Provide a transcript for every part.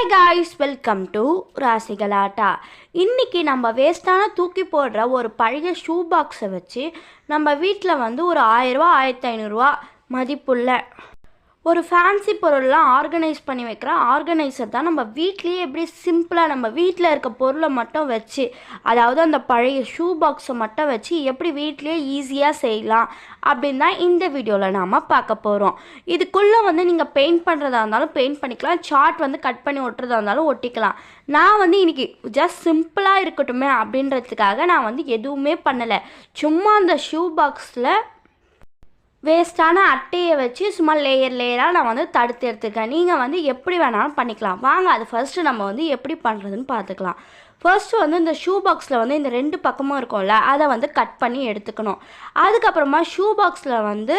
Hi guys welcome to Rasigalatta இன்றைக்கி நம்ம வேஸ்ட்டான தூக்கி போடுற ஒரு பழைய ஷூ பாக்ஸை வச்சு நம்ம வீட்டில் வந்து ஒரு ஆயிரரூவா ஆயிரத்தி ஐநூறுரூவா மதிப்புள்ள ஒரு ஃபேன்சி பொருள்லாம் ஆர்கனைஸ் பண்ணி வைக்கிற ஆர்கனைசர் தான் நம்ம வீட்லேயே எப்படி சிம்பிளாக நம்ம வீட்டில் இருக்க பொருளை மட்டும் வச்சு அதாவது அந்த பழைய ஷூ பாக்ஸை மட்டும் வச்சு எப்படி வீட்லேயே ஈஸியாக செய்யலாம் அப்படின்னு தான் இந்த வீடியோவில் நாம் பார்க்க போகிறோம் இதுக்குள்ளே வந்து நீங்கள் பெயிண்ட் பண்ணுறதா இருந்தாலும் பெயிண்ட் பண்ணிக்கலாம். சார்ட் வந்து கட் பண்ணி ஒட்டுறதா இருந்தாலும் ஒட்டிக்கலாம். நான் வந்து இன்றைக்கி ஜஸ்ட் சிம்பிளாக இருக்கட்டுமே அப்படின்றதுக்காக நான் வந்து எதுவுமே பண்ணலை. சும்மா அந்த ஷூ பாக்ஸில் வேஸ்ட்டான அட்டையை வச்சு சும்மா லேயர் லேயராக நான் வந்து தடுத்து எடுத்துக்கேன் நீங்கள் வந்து எப்படி வேணாலும் பண்ணிக்கலாம். வாங்க அது ஃபஸ்ட்டு நம்ம வந்து எப்படி பண்ணுறதுன்னு பார்த்துக்கலாம். ஃபர்ஸ்ட்டு வந்து இந்த ஷூ பாக்ஸில் வந்து இந்த ரெண்டு பக்கமும் இருக்கும்ல அதை வந்து கட் பண்ணி எடுத்துக்கணும். அதுக்கப்புறமா ஷூ பாக்ஸில் வந்து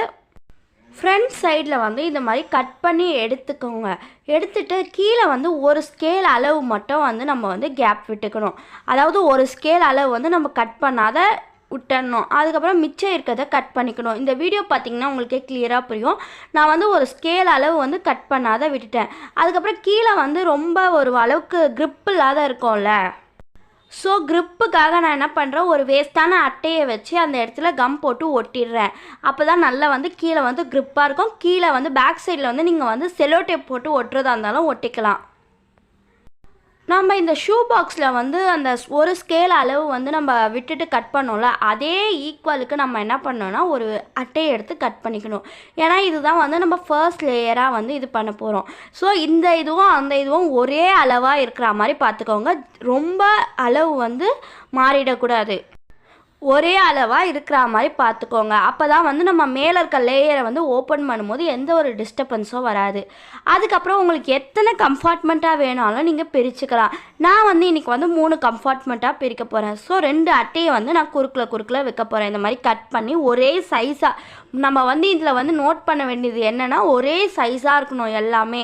ஃப்ரண்ட் சைடில் வந்து இந்த மாதிரி கட் பண்ணி எடுத்துக்கோங்க. எடுத்துட்டு கீழே வந்து ஒரு ஸ்கேல் அளவு மட்டும் வந்து நம்ம வந்து கேப் விட்டுக்கணும். அதாவது ஒரு ஸ்கேல் அளவு வந்து நம்ம கட் பண்ணாத விட்டுடணும் அதுக்கப்புறம் மிச்சம் இருக்கிறத கட் பண்ணிக்கணும். இந்த வீடியோ பார்த்தீங்கன்னா உங்களுக்கே கிளியராக புரியும். நான் வந்து ஒரு ஸ்கேல் அளவு வந்து கட் பண்ணாத விட்டுட்டேன். அதுக்கப்புறம் கீழே வந்து ரொம்ப ஒரு அளவுக்கு க்ரிப் இல்லாத இருக்கும்ல. ஸோ க்ரிப்புக்காக நான் என்ன பண்ணுறேன் ஒரு வேஸ்ட்டான அட்டையை வச்சு அந்த இடத்துல கம் போட்டு ஒட்டிடுறேன். அப்போ தான் நல்லா வந்து கீழே வந்து க்ரிப்பாக இருக்கும். கீழே வந்து பேக் சைடில் வந்து நீங்கள் வந்து செலோ டேப் போட்டு ஒட்டுறதா இருந்தாலும் ஒட்டிக்கலாம். நம்ம இந்த ஷூ பாக்ஸில் வந்து அந்த ஸ்- ஒரு ஸ்கேல் அளவு வந்து நம்ம விட்டுட்டு கட் பண்ணோம்ல அதே ஈக்குவலுக்கு நம்ம என்ன பண்ணோன்னா ஒரு அட்டையை எடுத்து கட் பண்ணிக்கணும். ஏன்னா இதுதான் வந்து நம்ம ஃபர்ஸ்ட் லேயராக வந்து இது பண்ண போகிறோம் ஸோ இந்த இதுவும் அந்த இதுவும் ஒரே அளவாக இருக்கிற மாதிரி பார்த்துக்கோங்க. ரொம்ப அளவு வந்து மாறிடக்கூடாது. ஒரே அளவாக இருக்கிற மாதிரி பார்த்துக்கோங்க. அப்போ தான் வந்து நம்ம மேலே இருக்க லேயரை வந்து ஓப்பன் பண்ணும்போது எந்த ஒரு டிஸ்டர்பன்ஸும் வராது. அதுக்கப்புறம் உங்களுக்கு எத்தனை கம்ஃபார்ட்மெண்ட்டாக வேணாலும் நீங்கள் பிரிச்சுக்கலாம். நான் வந்து இன்றைக்கி வந்து மூணு கம்ஃபார்ட்மெண்ட்டாக பிரிக்க போகிறேன் ஸோ ரெண்டு அட்டையை வந்து நான் குறுக்கில் குறுக்கில் வைக்க போகிறேன் இந்த மாதிரி கட் பண்ணி ஒரே சைஸாக நம்ம வந்து இதில் வந்து நோட் பண்ண வேண்டியது என்னென்னா ஒரே சைஸாக இருக்கணும் எல்லாமே.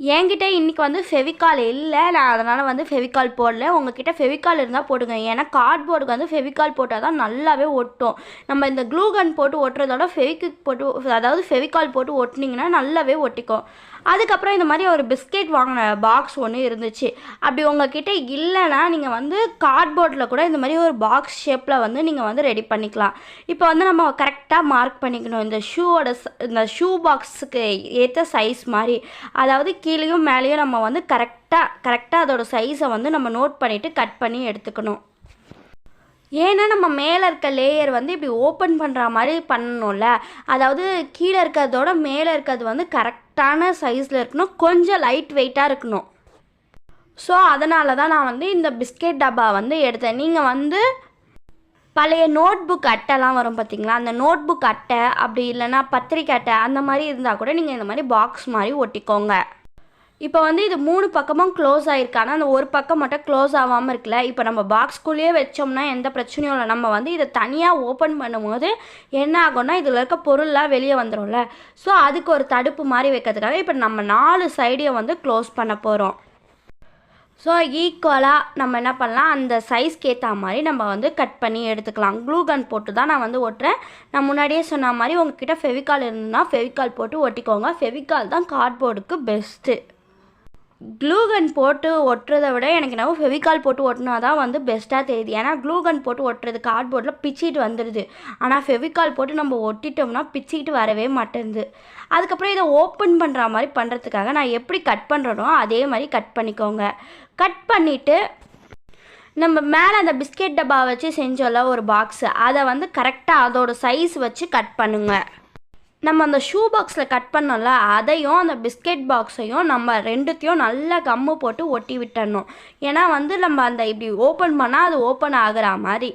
என்கிட்ட இன்றைக்கி வந்து ஃபெவிகால் இல்லை. நான் அதனால் வந்து ஃபெவிகால் போடல. உங்ககிட்ட ஃபெவிகால் இருந்தால் போடுங்க. ஏன்னா கார்ட்போர்டுக்கு வந்து ஃபெவிகால் போட்டால் தான் நல்லாவே ஒட்டும். நம்ம இந்த க்ளூ கன் போட்டு ஒட்டுறதோட ஃபெவிக்விக் போட்டு அதாவது ஃபெவிகால் போட்டு ஒட்டினீங்கன்னா நல்லாவே ஒட்டிக்கும். அதுக்கப்புறம் இந்த மாதிரி ஒரு பிஸ்கெட் வாங்கின பாக்ஸ் ஒன்று இருந்துச்சு. அப்படி உங்ககிட்ட இல்லைன்னா நீங்கள் வந்து கார்ட்போர்டில் கூட இந்த மாதிரி ஒரு பாக்ஸ் ஷேப்பில் வந்து நீங்கள் வந்து ரெடி பண்ணிக்கலாம். இப்போ வந்து நம்ம கரெக்டாக மார்க் பண்ணிக்கணும். இந்த ஷூவோட இந்த ஷூ பாக்ஸுக்கு ஏற்ற சைஸ் மாதிரி. அதாவது கீழேயும் மேலேயும் நம்ம வந்து கரெக்டாக கரெக்டாக அதோட சைஸை வந்து நம்ம நோட் பண்ணிவிட்டு கட் பண்ணி எடுத்துக்கணும். ஏன்னா நம்ம மேலே இருக்க லேயர் வந்து இப்படி ஓப்பன் பண்ணுற மாதிரி பண்ணணும்ல. அதாவது கீழே இருக்கிறதோட மேலே இருக்கிறது வந்து கரெக்ட் கரெக்டான சைஸில் இருக்கணும். கொஞ்சம் லைட் வெயிட்டாக இருக்கணும். ஸோ அதனால தான் நான் வந்து இந்த பிஸ்கெட் டப்பா வந்து எடுத்தேன். நீங்கள் வந்து பழைய நோட் புக் அட்டைலாம் வரும் பார்த்தீங்களா அந்த நோட் புக் அட்டை அப்படி இல்லைன்னா பத்திரிக்கை அட்டை அந்த மாதிரி இருந்தால் கூட நீங்கள் இந்த மாதிரி பாக்ஸ் மாதிரி ஒட்டிக்கோங்க. இப்போ வந்து இது மூணு பக்கமும் க்ளோஸ் ஆயிருக்கு. ஆனால் அந்த ஒரு பக்கம் மட்டும் க்ளோஸ் ஆகாமல் இருக்குல்ல? இப்போ நம்ம பாக்ஸ்குள்ளேயே வச்சோம்னா எந்த பிரச்சனையும் இல்லை. நம்ம வந்து இதை தனியாக ஓப்பன் பண்ணும்போது என்ன ஆகும்னா இதில் இருக்க பொருள்லாம் வெளியே வந்துடும்ல ஸோ அதுக்கு ஒரு தடுப்பு மாதிரி வைக்கிறதுக்காக இப்போ நம்ம நாலு சைடையும் வந்து க்ளோஸ் பண்ண போகிறோம் ஸோ ஈக்குவலாக நம்ம என்ன பண்ணலாம்? அந்த சைஸ்க்கு ஏற்ற மாதிரி நம்ம வந்து கட் பண்ணி எடுத்துக்கலாம். க்ளூ கன் போட்டு தான் நான் வந்து ஒட்டுறேன். நான் முன்னாடியே சொன்ன மாதிரி உங்ககிட்ட ஃபெவிகால் இருந்ததுன்னா ஃபெவிகால் போட்டு ஒட்டிக்கோங்க. ஃபெவிகால் தான் கார்ட்போர்டுக்கு பெஸ்ட்டு க்ளூகன் போட்டு ஒட்டுறதை விட எனக்கு என்னவோ ஃபெவிகால் போட்டு ஒட்டினா தான் வந்து பெஸ்ட்டாக தெரியுது. ஏன்னா க்ளூகன் போட்டு ஒட்டுறது கார்ட்போர்டில் பிச்சிட்டு வந்துடுது ஆனால் ஃபெவிகால் போட்டு நம்ம ஒட்டிட்டோம்னா பிச்சிக்கிட்டு வரவே மாட்டேங்குது அதுக்கப்புறம் இதை ஓப்பன் பண்ணுற மாதிரி பண்ணுறதுக்காக நான் எப்படி கட் பண்ணுறனோ அதே மாதிரி கட் பண்ணிக்கோங்க. கட் பண்ணிவிட்டு நம்ம மேலே அந்த பிஸ்கெட் டப்பா வச்சு செஞ்சோம்ல ஒரு பாக்ஸு அதை வந்து கரெக்டாக அதோட சைஸ் வச்சு கட் பண்ணுங்கள் நம்ம அந்த ஷூ பாக்ஸில் கட் பண்ணோம்ல அதையும் அந்த பிஸ்கெட் பாக்ஸையும் நம்ம ரெண்டுத்தையும் நல்லா கம்மு போட்டு ஒட்டி விட்டுடணும் ஏன்னா வந்து நம்ம அந்த இப்படி ஓப்பன் பண்ணால் அது ஓப்பன் ஆகிற மாதிரி.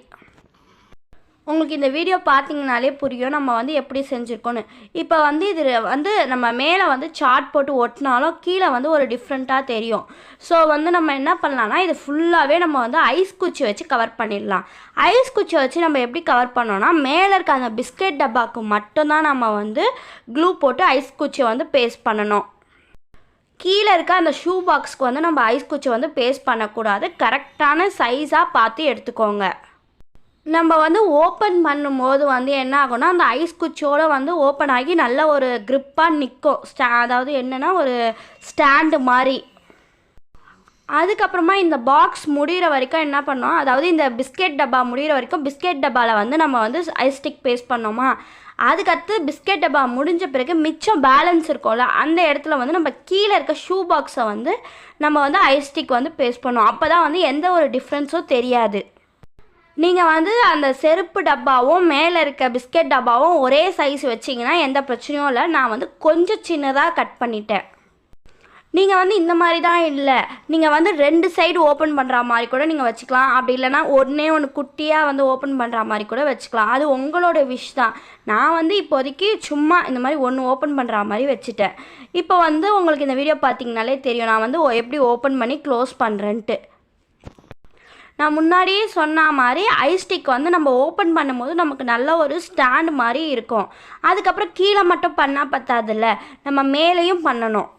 உங்களுக்கு இந்த வீடியோ பார்த்தீங்கனாலே புரியும். நம்ம வந்து எப்படி செஞ்சுருக்கோன்னு இப்போ வந்து இது வந்து நம்ம மேலே வந்து சார்ட் போட்டு ஒட்டினாலும் கீழே வந்து ஒரு டிஃப்ரெண்ட்டாக தெரியும். ஸோ வந்து நம்ம என்ன பண்ணலாம்னா இது ஃபுல்லாகவே நம்ம வந்து ஐஸ் குச்சி வச்சு கவர் பண்ணிடலாம். ஐஸ் குச்சி வச்சு நம்ம எப்படி கவர் பண்ணோம்னா மேலே இருக்க அந்த பிஸ்கெட் டப்பாக்கு மட்டும்தான் நம்ம வந்து க்ளூ போட்டு ஐஸ் குச்சியை வந்து பேஸ்ட் பண்ணணும். கீழே இருக்க அந்த ஷூ பாக்ஸ்க்கு வந்து நம்ம ஐஸ் குச்சி வந்து பேஸ்ட் பண்ணக்கூடாது. கரெக்டான சைஸாக பார்த்து எடுத்துக்கோங்க. நம்ம வந்து ஓப்பன் பண்ணும்போது வந்து என்ன ஆகும்னா அந்த ஐஸ் குச்சியோடு வந்து ஓப்பன் ஆகி நல்ல ஒரு க்ரிப்பாக நிற்கும் ஸ்டா அதாவது என்னென்னா ஒரு ஸ்டாண்டு மாதிரி அதுக்கப்புறமா இந்த பாக்ஸ் முடிகிற வரைக்கும் என்ன பண்ணோம்? அதாவது இந்த பிஸ்கெட் டப்பா முடிகிற வரைக்கும் பிஸ்கெட் டப்பாவில் வந்து நம்ம வந்து ஐஸ் ஸ்டிக் பேஸ்ட் பண்ணோமா? அதுக்கடுத்து பிஸ்கெட் டப்பா முடிஞ்ச பிறகு மிச்சம் பேலன்ஸ் இருக்கும்ல அந்த இடத்துல வந்து நம்ம கீழே இருக்க ஷூ பாக்ஸை வந்து நம்ம வந்து ஐஸ் ஸ்டிக் வந்து பேஸ்ட் பண்ணோம். அப்போ தான் வந்து எந்த ஒரு டிஃப்ரென்ஸும் தெரியாது. நீங்கள் வந்து அந்த செருப்பு டப்பாவும் மேலே இருக்க பிஸ்கெட் டப்பாவும் ஒரே சைஸ் வச்சிங்கன்னா எந்த பிரச்சனையும் இல்லை. நான் வந்து கொஞ்சம் சின்னதாக கட் பண்ணிட்டேன். நீங்கள் வந்து இந்த மாதிரி தான் இல்லை. நீங்கள் வந்து ரெண்டு சைடு ஓப்பன் பண்ணுற மாதிரி கூட நீங்கள் வச்சுக்கலாம். அப்படி இல்லைனா ஒன்றே ஒன்று குட்டியாக வந்து ஓப்பன் பண்ணுற மாதிரி கூட வச்சுக்கலாம். அது உங்களோட விஷ் தான். நான் வந்து இப்போதைக்கு சும்மா இந்த மாதிரி ஒன்று ஓப்பன் பண்ணுற மாதிரி வச்சுட்டேன். இப்போ வந்து உங்களுக்கு இந்த வீடியோ பார்த்தீங்கனாலே தெரியும். நான் வந்து எப்படி ஓப்பன் பண்ணி க்ளோஸ் பண்ணுறேன்ட்டு நான் முன்னாடியே சொன்ன மாதிரி ஐஸ்டிக் வந்து நம்ம ஓப்பன் பண்ணும்போது நமக்கு நல்ல ஒரு ஸ்டாண்ட் மாதிரி இருக்கும். அதுக்கப்புறம் கீழே மட்டும் பண்ணால் பத்தாதுல்ல. நம்ம மேலேயும் பண்ணணும்.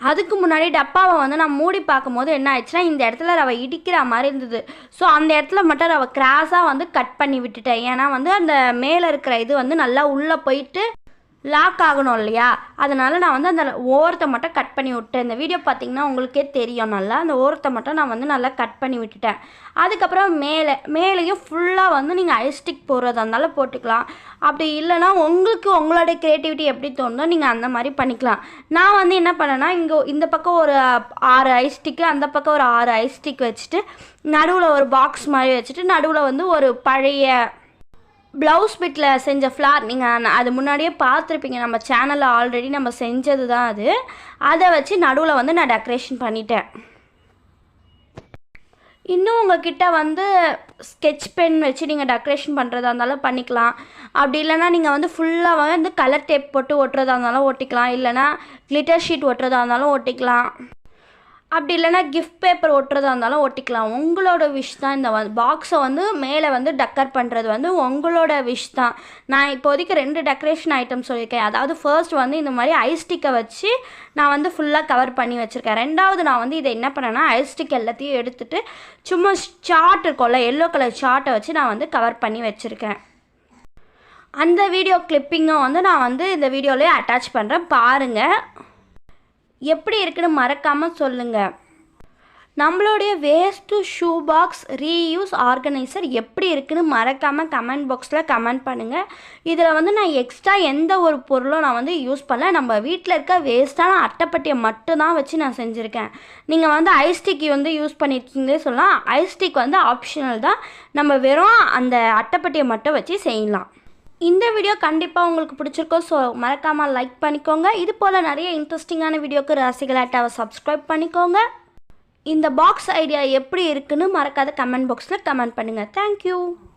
அதுக்கு முன்னாடி டப்பாவை வந்து நான் மூடி பார்க்கும்போது என்ன ஆயிடுச்சுன்னா இந்த இடத்துல ரவை இடிக்கிற மாதிரி இருந்தது. ஸோ அந்த இடத்துல மட்டும் ரவை கிராஸாக வந்து கட் பண்ணி விட்டுட்டேன். ஏன்னா வந்து அந்த மேலே இருக்கிற இது வந்து நல்லா உள்ளே போயிட்டு லாக் ஆகணும் இல்லையா? அதனால் நான் வந்து அந்த ஓரத்தை மட்டும் கட் பண்ணி விட்டேன். இந்த வீடியோ பார்த்தீங்கன்னா உங்களுக்கே தெரியும். நல்லா அந்த ஓரத்தை மட்டும் நான் வந்து நல்லா கட் பண்ணி விட்டுட்டேன். அதுக்கப்புறம் மேலே மேலேயும் ஃபுல்லாக வந்து நீங்கள் ஐஸ்டிக் போடுறதா இருந்தாலும் போட்டுக்கலாம். அப்படி இல்லைன்னா உங்களுக்கு உங்களோட க்ரியேட்டிவிட்டி எப்படி தோணுதோ நீங்கள் அந்த மாதிரி பண்ணிக்கலாம். நான் வந்து என்ன பண்ணேன்னா இங்கே இந்த பக்கம் ஒரு ஆறு ஐஸ்டிக்கு அந்த பக்கம் ஒரு ஆறு ஐஸ்டிக் வச்சுட்டு நடுவில் ஒரு பாக்ஸ் மாதிரி வச்சுட்டு நடுவில் வந்து ஒரு பழைய ப்ளவுஸ் பிட்டில் செஞ்ச ஃப்ளார் நீங்கள் அது முன்னாடியே பார்த்துருப்பீங்க. நம்ம சேனலில் ஆல்ரெடி நம்ம செஞ்சது தான் அது. அதை வச்சு நடுவில் வந்து நான் டெக்கரேஷன் பண்ணிட்டேன். இன்னும் உங்ககிட்ட வந்து ஸ்கெட்ச் பென் வச்சு நீங்கள் டெக்கரேஷன் பண்ணுறதா இருந்தாலும் பண்ணிக்கலாம். அப்படி இல்லைன்னா நீங்கள் வந்து ஃபுல்லாக வந்து கலர் டேப் போட்டு ஒட்டுறதா இருந்தாலும் ஒட்டிக்கலாம். இல்லைன்னா கிளிட்டர் ஷீட் ஒட்டுறதா இருந்தாலும் ஒட்டிக்கலாம். அப்படி இல்லைன்னா கிஃப்ட் பேப்பர் ஒட்டுறதா இருந்தாலும் ஒட்டிக்கலாம். உங்களோட விஷ் தான் இந்த பாக்ஸை வந்து மேலே வந்து டக்கர் பண்ணுறது வந்து உங்களோட விஷ் தான். நான் இப்போதைக்கு ரெண்டு டெக்கரேஷன் ஐட்டம் சொல்லியிருக்கேன். அதாவது ஃபர்ஸ்ட் வந்து இந்த மாதிரி ஐஸ்டிக்கை வச்சு நான் வந்து ஃபுல்லாக கவர் பண்ணி வச்சுருக்கேன். ரெண்டாவது நான் வந்து இதை என்ன பண்ணேன்னா ஐஸ்டிக் எல்லாத்தையும் எடுத்துட்டு சும்மா சார்ட் இருக்கும்ல எல்லோ கலர் சார்ட்டை வச்சு நான் வந்து கவர் பண்ணி வச்சுருக்கேன். அந்த வீடியோ கிளிப்பிங்கும் வந்து நான் வந்து இந்த வீடியோலேயே அட்டாச் பண்ணுறேன் பாருங்கள் எப்படி இருக்குன்னு மறக்காமல் சொல்லுங்கள் நம்மளுடைய waste shoe box reuse organiser எப்படி இருக்குன்னு மறக்காமல் கமெண்ட் பாக்ஸில் கமெண்ட் பண்ணுங்கள் இதில் வந்து நான் எக்ஸ்ட்ரா எந்த ஒரு பொருளும் நான் வந்து யூஸ் பண்ணல. நம்ம வீட்டில் இருக்க வேஸ்ட்டான அட்டைப்பட்டியை மட்டும்தான் வச்சு நான் செஞ்சுருக்கேன். நீங்கள் வந்து ஐஸ்டிக் வந்து யூஸ் பண்ணியிருக்கீங்களே சொல்லலாம். ஐஸ்டிக் வந்து ஆப்ஷனல் தான். நம்ம வெறும் அந்த அட்டைப்பட்டியை மட்டும் வச்சு செய்யலாம். இந்த வீடியோ கண்டிப்பாக உங்களுக்கு பிடிச்சிருக்கோம். ஸோ மறக்காமல் லைக் பண்ணிக்கோங்க. இது போல் நிறைய இன்ட்ரெஸ்டிங்கான வீடியோக்கு ரசிகலாட்டாவை சப்ஸ்கிரைப் பண்ணிக்கோங்க. இந்த பாக்ஸ் ஐடியா எப்படி இருக்குன்னு மறக்காத கமெண்ட் பாக்ஸில் கமெண்ட் பண்ணுங்கள் தேங்க்யூ